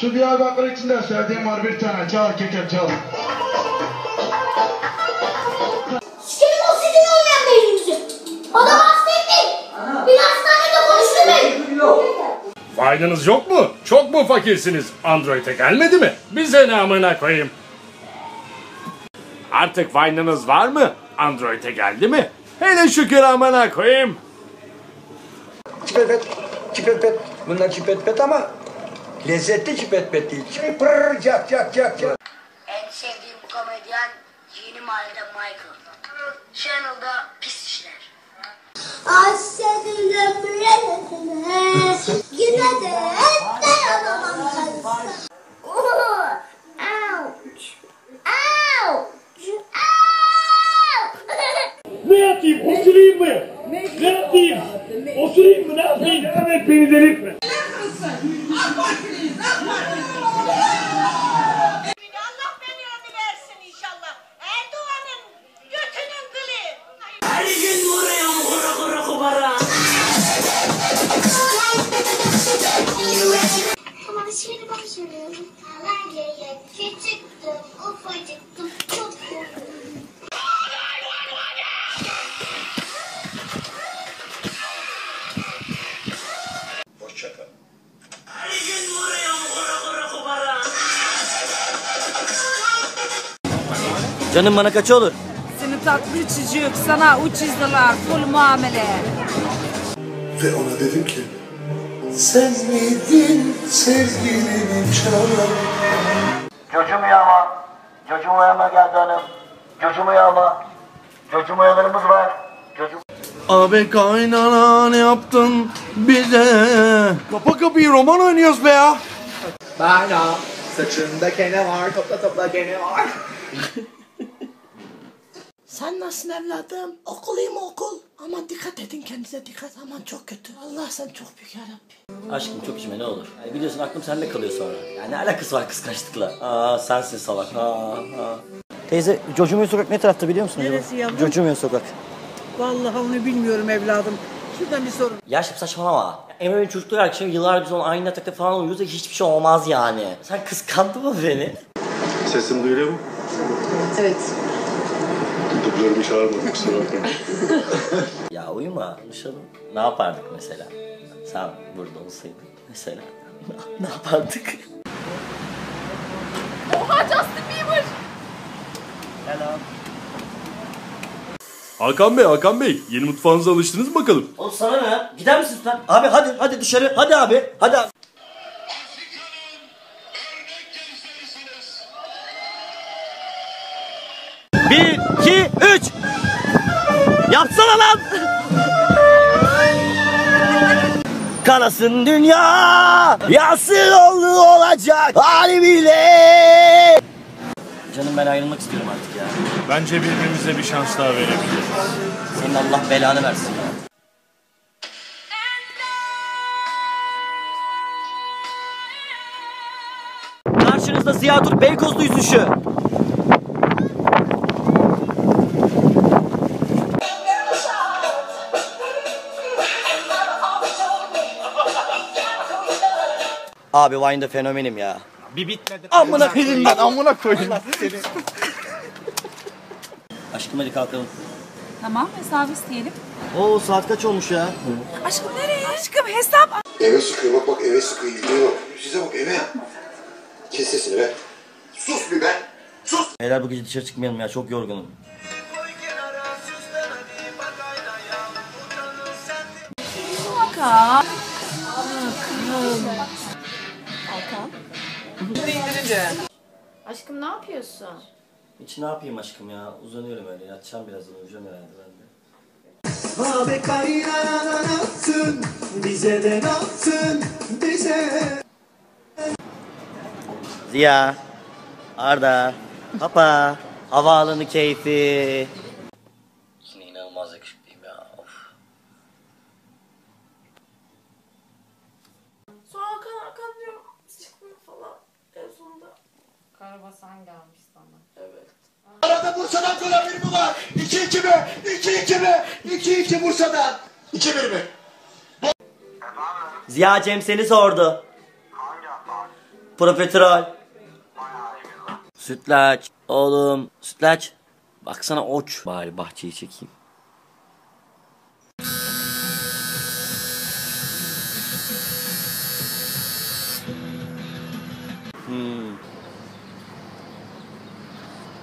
Şu Diyarbakır içinde sevdiğim var bir tane. Çal keker çal. Sikerim o sizin olmayan beyninizi. Adam hasta etmeyin. Bir hastanede konuşturmayın. Faydınız yok mu? Çok mu fakirsiniz? Android'e gelmedi mi? Bize ne amına koyayım? Artık Vine'ınız var mı? Android'e geldi mi? Hele şükür amına koyayım. Çipet çipet Bunlar çipet ama lezzetli çipet değil. Çipet cak cak cak cak. En sevdiğim komedyen Yeni Mahallede Michael. Channel'da pis işler. Aşağıda müreddesine Yine de dayanamam kalsa. Ouch! Ouch! Ouch! Ne yapayım? Osurayım mı? Ne yapayım? Osurayım mı? Ne yapayım? Evet beni delirtme. Allah Canım bana kaç olur? Seni tatlı çocuk sana uçizdiler full muamele. Ve ona dedim ki sen miydin sevgilinin çalan Çocuğum yağma. Çocuğum yağma geldi hanım. Çocuğum yağma. Çocuğum yağlarımız var. Çocuğum... Abi kaynana ne yaptın bize? Kapa kapıyı roman oynuyoruz be ya. Bana saçında kene var topla topla kene var. Sen nasılsın evladım? Okul iyi mi okul? Aman dikkat edin kendinize dikkat. Aman çok kötü. Allah sen çok büyük yarabbim. Aşkım çok içme ne olur. Yani biliyorsun aklım sende kalıyor sonra. Yani ne alakası var kıskançlıkla? Aa sensin salak. Ha, ha. Teyze Cocumuyor Sokak ne tarafta biliyor musun? Neresi yavrum? Cocumuyor Sokak. Vallahi onu bilmiyorum evladım. Şuradan bir sorun. Ya şimdi saçmalama. Emre benim çocukluğu arkadaşım yıllar biz onu aynı yatakta falan uyuyoruz da hiçbir şey olmaz yani. Sen kıskandın mı beni? Sesim duyuluyor mu? Evet. Dublörümü çağırmadım kusura bakma. Ya uyuma konuşalım. Ne yapardık mesela? Sen burada olsaydın mesela. ne yapardık? Oha Justin Bieber. Hakan Bey, Hakan Bey. Yeni mutfağınıza alıştınız mı bakalım? Oğlum sana ne? Gider misin sen? Abi hadi hadi dışarı. Hadi abi. Hadi abi. Bir, iki, üç. Yapsana lan. Kanasın dünya, yasın oldu olacak hali bile. Canım ben ayrılmak istiyorum artık ya. Bence birbirimize bir şans daha verebiliriz. Senin Allah belanı versin ya. Karşınızda Ziya Dur Beykozlu yüzüşü. Abi Vine'da fenomenim ya. Bir bitmedi. Amına koyayım ben. Amına koyayım. Aşkım hadi kalkalım. Tamam hesabı isteyelim. Oo saat kaç olmuş ya? Aşkım nereye? Aşkım hesap. Eve sıkıyor bak bak eve sıkıyor. Eve bak. Size bak eve. Kes sesini be. Sus bir be. Sus. Beyler bu gece dışarı çıkmayalım ya çok yorgunum. Hakan. Aşkım ne yapıyorsun? Hiç ne yapayım aşkım ya uzanıyorum öyle yatacağım birazdan uyuyacağım herhalde ben de. Abi kaynana ne yaptın? Bize de ne yaptın? Bize. Ziya, Arda, Papa, havaalanı keyfi. Yine inanılmaz yakışıklıyım ya. Of. Sonra Hakan Hakan diyorum. Çıkmıyor falan. En sonunda. Karabasan gelmiş sana. Evet. Arada Bursa'dan gol haberi mi var? 2-2 mi? 2-2 mi? 2-2 Bursa'dan. 2-1 mi? Ziya Cem seni sordu. Profiterol. Sütlaç. Oğlum sütlaç. Baksana oç. Bari bahçeyi çekeyim.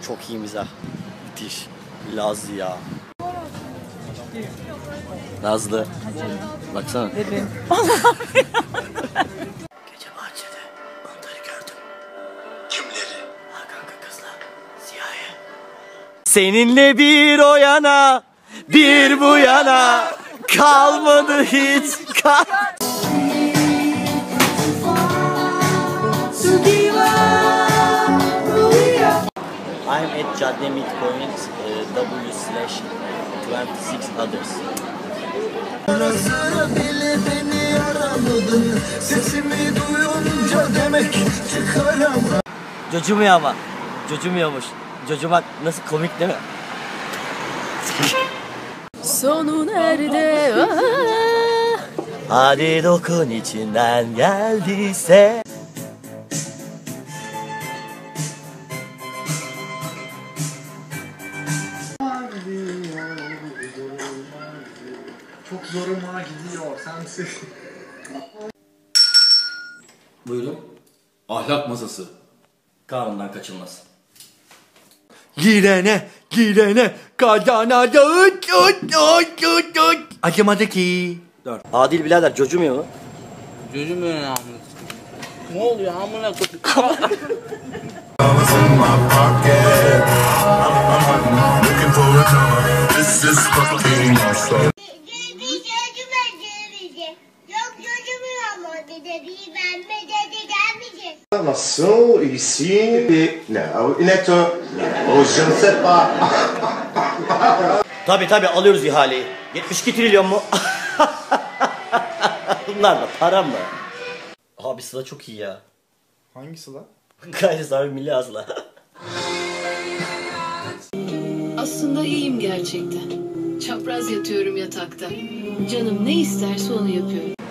Çok iyi mizah. Müthiş. Laz ya. Nazlı. Baksana. Gece bahçede onları gördüm. Kimleri? Ha kanka kızla. Siyahı. Seninle bir o yana, bir bu yana kalmadı hiç kal. I'm at Cadde Midpoint uh, W slash 26 others. bile beni aramadın Sesimi duyunca demek çıkaramam Cocumuyor ama. Cocumuyormuş. Cocumak nasıl komik değil mi? Sonu nerede? Hadi dokun içinden geldiyse. Çok zoruma gidiyor sensiz. Buyurun. Ahlak masası. Kanundan kaçılmaz. Girene girene kazana dağıt tut tut tut tut Acımadı ki Adil birader cocumuyor mu? Cocumuyor ne amına Ne oluyor amına koyayım? Nasıl ici et non net oh je ne sais pas Tabi tabi alıyoruz ihaleyi. 72 trilyon mu? Bunlar da para mı? Abi sıla çok iyi ya. Hangisi lan? Gayri sahibi milli asla. Aslında iyiyim gerçekten. Çapraz yatıyorum yatakta. Canım ne isterse onu yapıyorum.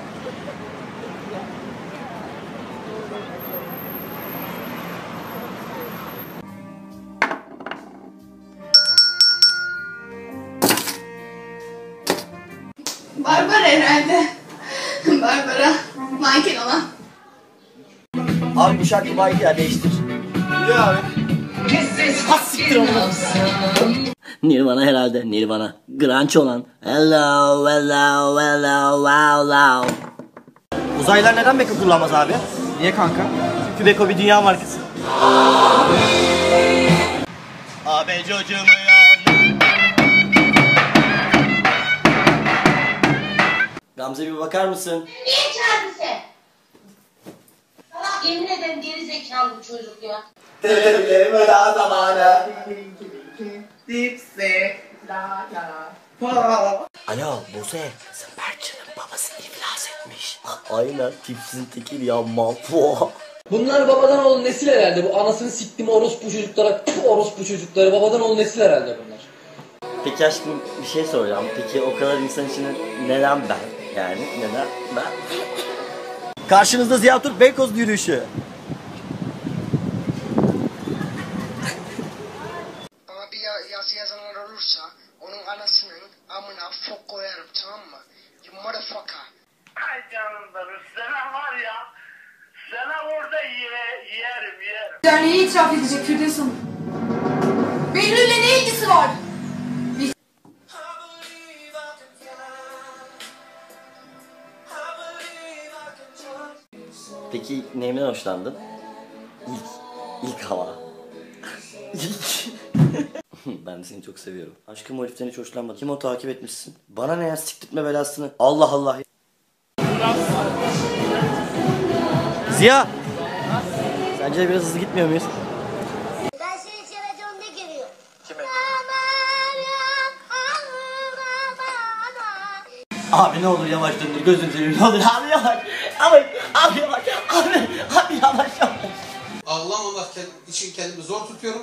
Barbara. Manken olan. Abi bu şarkı baydı ya değiştir. Ya abi Nirvana herhalde Nirvana. Grunge olan. Hello hello hello wow wow. Uzaylılar neden Beko kullanmaz abi? Niye kanka? Çünkü Beko bir dünya markası. Abi çocuğumu Gamze bir bakar mısın? Niye çağırdın sen? Salak yemin ederim geri zekalı bu çocuk ya. Veda zamanı Alo Buse. Sen Berkcan'ın babası iflas etmiş. Aynen tipsizin tekil ya mahvo. Bunlar babadan oğlu nesil herhalde. Bu anasını siktim orospu çocuklara. Tüh orospu çocukları. Babadan oğlu nesil herhalde bunlar. Peki aşkım bir şey soracağım. Peki o kadar insan içinde neden ben? Yani neden ben? Karşınızda Ziya Türk Beykoz yürüyüşü. Bana bir ya- yazı yazanlar olursa onun anasının amına fok koyarım tamam mı? You motherfucker. Ay canım benim. Sana var ya. Sana orada ye, yerim yerim. Derneği itiraf edecek Firdevs Hanım. Behlül'le ne ilgisi var? Peki neyimden hoşlandın? İlk, ilk hava. İlk. ben de seni çok seviyorum. Aşkım o heriften hiç hoşlanmadım. Kim o takip etmişsin? Bana ne ya siktirtme belasını. Allah Allah. Ziya! Sence biraz hızlı gitmiyor muyuz? Abi ne olur yavaş döndür gözünü seveyim ne olur abi yavaş. Abi, abi yavaş. Abi, abi yavaş yavaş. Ağlamamak için kendimi zor tutuyorum.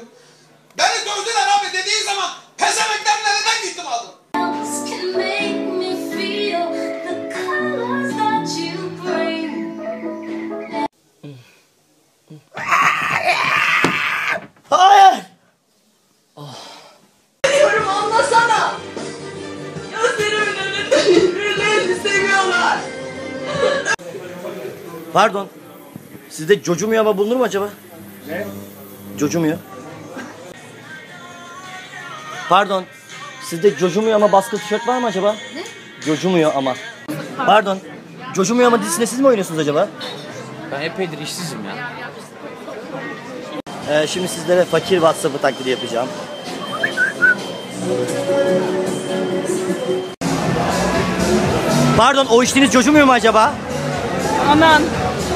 Pardon. Sizde cocumuyor ama bulunur mu acaba? Ne? Cocumuyor. Pardon. Sizde cocumuyor ama baskı tişört var mı acaba? Ne? Cocumuyor ama. Pardon. Cocumuyor ama dizisinde siz mi oynuyorsunuz acaba? Ben epeydir işsizim ya. Ee, şimdi sizlere fakir WhatsApp'ı taklidi yapacağım. Pardon o içtiğiniz cocumuyor mu acaba? Aman.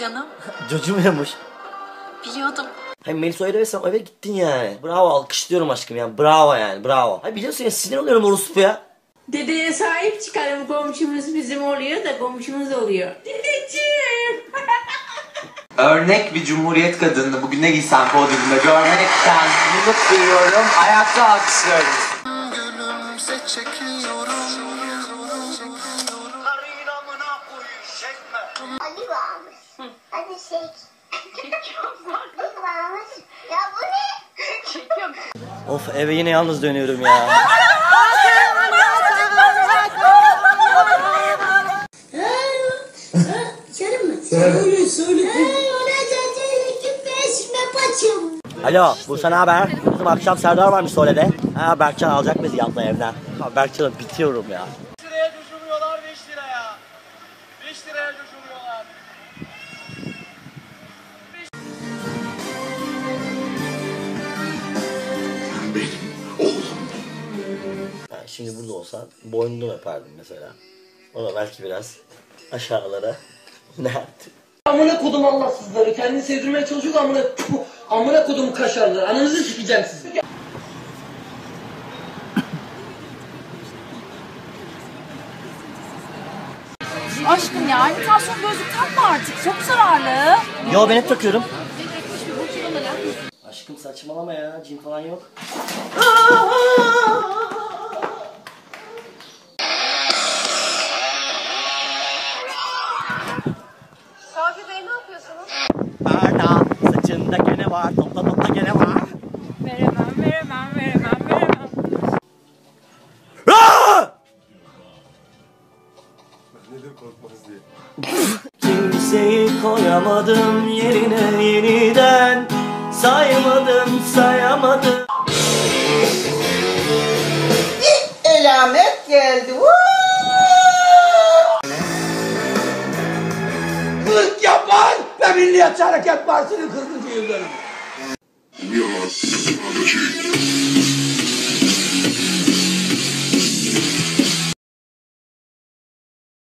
Canım cocumuyormuş. biliyordum. Hayır Melis o eve sen eve gittin yani. Bravo alkışlıyorum aşkım yani. Bravo yani bravo. Hayır biliyorsun ya sinir oluyorum orospuya. Dedeye sahip çıkalım komşumuz bizim oluyor da komşumuz oluyor. Dedeciğim. Örnek bir cumhuriyet kadını bugün ne giysem podyumda görmekten mutluluk duyuyorum. Ayakta alkışlıyorum. Gülümse çekiyorum. Varmış. Ya bu ne? Çekiyorum. Of eve yine yalnız dönüyorum ya. Alo Bursa ne haber? Bizim akşam Serdar varmış Sole'de. Ha Berkcan alacak bizi yatla evden. Ha Berkcan'a bitiyorum ya. Şimdi burada olsan boynundan öperdim mesela. O da belki biraz aşağılara nerede? Amına kodum Allahsızları. Kendini sevdirmeye çalışıyor da amına Puh! amına kodum kaşarları. Ananızı sikeceğim sizi. Aşkım ya imitasyon gözlük takma artık. Çok zararlı. Yo ben hep takıyorum. Aşkım saçmalama ya. Cin falan yok. Koyamadım yerine yeniden Saymadım sayamadım Elamet geldi. Kılık yapan ve Milliyetçi Hareket Partisi'nin 40. yıl dönümü.